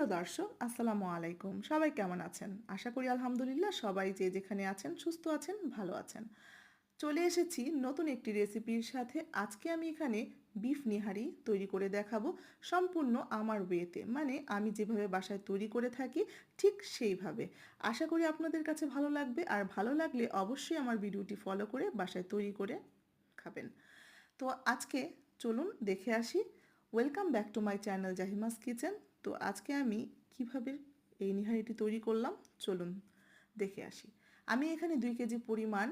প্রিয় দর্শক, আসসালামু আলাইকুম। সবাই কেমন আছেন? আশা করি আলহামদুলিল্লাহ সবাই যে যেখানে আছেন, সুস্থ আছেন, ভালো আছেন। চলে এসেছি নতুন একটি রেসিপির সাথে। আজকে আমি এখানে বিফ নিহারি তৈরি করে দেখাবো সম্পূর্ণ আমার ওয়েতে। মানে আমি যেভাবে বাসায় তৈরি করে থাকি ঠিক সেইভাবে। আশা করি আপনাদের কাছে ভালো লাগবে। আর ভালো লাগলে অবশ্যই আমার ভিডিওটি ফলো করে বাসায় তৈরি করে খাবেন। তো আজকে চলুন দেখে আসি। Welcome back to my channel Jahimas kitchen. তো আজকে আমি কীভাবে এই নিহারিটি তৈরি করলাম? চলুন দেখে আসি। আমি এখানে দুই কেজি পরিমাণ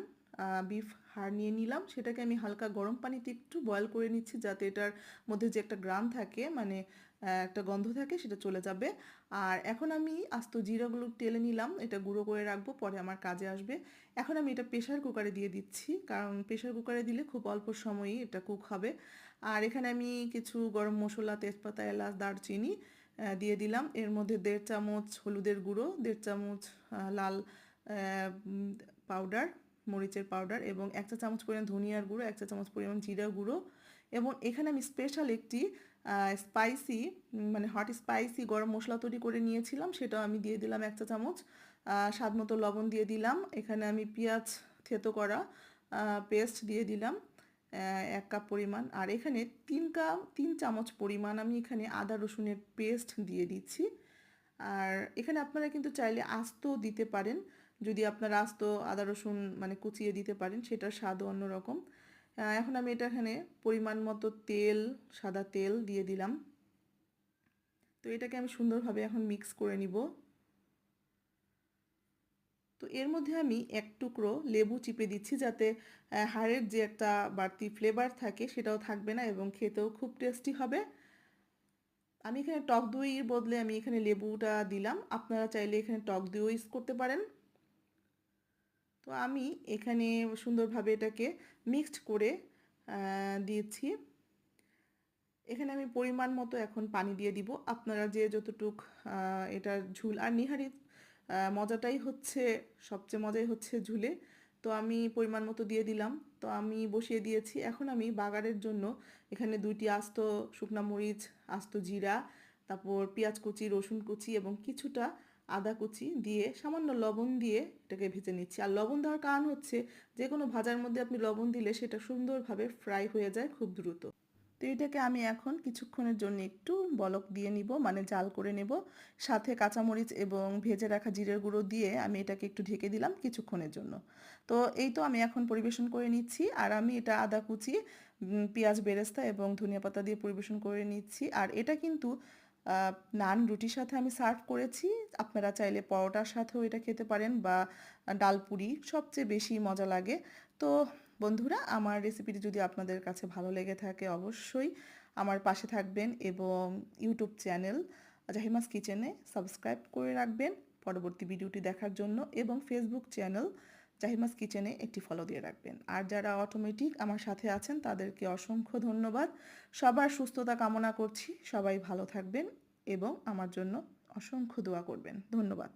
বিফ হাড় নিয়ে নিলাম। সেটাকে আমি হালকা গরম পানিতে একটু বয়ল করে নিচ্ছি যাতে এটার মধ্যে যে একটা গ্রাম থাকে মানে একটা গন্ধ থাকে, সেটা চলে যাবে। আর এখন আমি আস্ত জিরাগুলো টেলে নিলাম। এটা গুঁড়ো করে রাখব, পরে আমার কাজে আসবে। এখন আমি এটা প্রেশার কুকারে দিয়ে দিচ্ছি, কারণ প্রেশার কুকারে দিলে খুব অল্প সময়ই এটা কুক হবে। আর এখানে আমি কিছু গরম মশলা, তেজপাতা, এলাচ, দারচিনি দিয়ে দিলাম। এর মধ্যে দেড় চামচ হলুদের গুঁড়ো, দেড় চামচ লাল পাউডার মরিচের পাউডার এবং এক চা চামচ পরিমাণ ধনিয়ার গুঁড়ো, এক চা চামচ পরিমাণ জিরা গুঁড়ো এবং এখানে আমি স্পেশাল একটি স্পাইসি মানে হট স্পাইসি গরম মশলা তৈরি করে নিয়েছিলাম। সেটাও আমি দিয়ে দিলাম এক চা চামচ। স্বাদ মতো লবণ দিয়ে দিলাম। এখানে আমি পেঁয়াজ থেতো করা পেস্ট দিয়ে দিলাম। এক কাপ পরিমাণ। আর এখানে তিন কাপ, তিন চামচ পরিমাণ আমি এখানে আদা রসুনের পেস্ট দিয়ে দিচ্ছি। আর এখানে আপনারা কিন্তু চাইলে আস্ত দিতে পারেন। যদি আপনারা আস্ত আদা রসুন মানে কুচিয়ে দিতে পারেন, সেটার স্বাদও অন্যরকম। এখন আমি এটা এখানে পরিমাণ মতো তেল, সাদা তেল দিয়ে দিলাম। তো এটাকে আমি সুন্দরভাবে এখন মিক্স করে নিব। তো এর মধ্যে আমি এক টুকরো লেবু চিপে দিচ্ছি যাতে হাড়ের যে একটা বাড়তি ফ্লেভার থাকে সেটাও থাকবে না এবং খেতেও খুব টেস্টি হবে। আমি এখানে টক দইয়ের বদলে আমি এখানে লেবুটা দিলাম। আপনারা চাইলে এখানে টক দইও ইউজ করতে পারেন। তো আমি এখানে সুন্দরভাবে এটাকে মিক্সড করে দিয়েছি। এখানে আমি পরিমাণ মতো এখন পানি দিয়ে দিব। আপনারা যে যতটুক এটার ঝুল আর নিহারির মজাটাই হচ্ছে, সবচেয়ে মজাই হচ্ছে ঝুলে। তো আমি পরিমাণ মতো দিয়ে দিলাম। তো আমি বসিয়ে দিয়েছি। এখন আমি বাগারের জন্য এখানে দুইটি আস্ত শুকনা মরিচ, আস্ত জিরা, তারপর পেঁয়াজ কুচি, রসুন কুচি এবং কিছুটা আদা কুচি দিয়ে সামান্য লবণ দিয়ে এটাকে ভেজে নিচ্ছি। আর লবণ দেওয়ার কারণ হচ্ছে যে কোনো ভাজার মধ্যে আপনি লবণ দিলে সেটা সুন্দরভাবে ফ্রাই হয়ে যায় খুব দ্রুত। তো এটাকে আমি এখন কিছুক্ষণের জন্য একটু বলক দিয়ে নিব মানে জাল করে নেব। সাথে কাঁচামরিচ এবং ভেজে রাখা জিরের গুঁড়ো দিয়ে আমি এটাকে একটু ঢেকে দিলাম কিছুক্ষণের জন্য। তো এই তো আমি এখন পরিবেশন করে নিচ্ছি, আর আমি এটা আদা কুচি পেঁয়াজ বেরেস্তা এবং ধনিয়া পাতা দিয়ে পরিবেশন করে নিচ্ছি। আর এটা কিন্তু নান রুটির সাথে আমি সার্ভ করেছি। আপনারা চাইলে পরোটার সাথেও এটা খেতে পারেন বা ডাল পুরি, সবচেয়ে বেশি মজা লাগে। তো বন্ধুরা, আমার রেসিপিটি যদি আপনাদের কাছে ভালো লেগে থাকে অবশ্যই আমার পাশে থাকবেন এবং ইউটিউব চ্যানেল জাহিমাস কিচেনে সাবস্ক্রাইব করে রাখবেন। পরবর্তী ভিডিওটি দেখার জন্য এবং ফেসবুক চ্যানেল জাহিমাস কিচেনে একটি ফলো দিয়ে রাখবেন। আর যারা অটোমেটিক আমার সাথে আছেন, তাদেরকে অসংখ্য ধন্যবাদ। সবার সুস্থতা কামনা করছি। সবাই ভালো থাকবেন এবং আমার জন্য অসংখ্য দোয়া করবেন। ধন্যবাদ।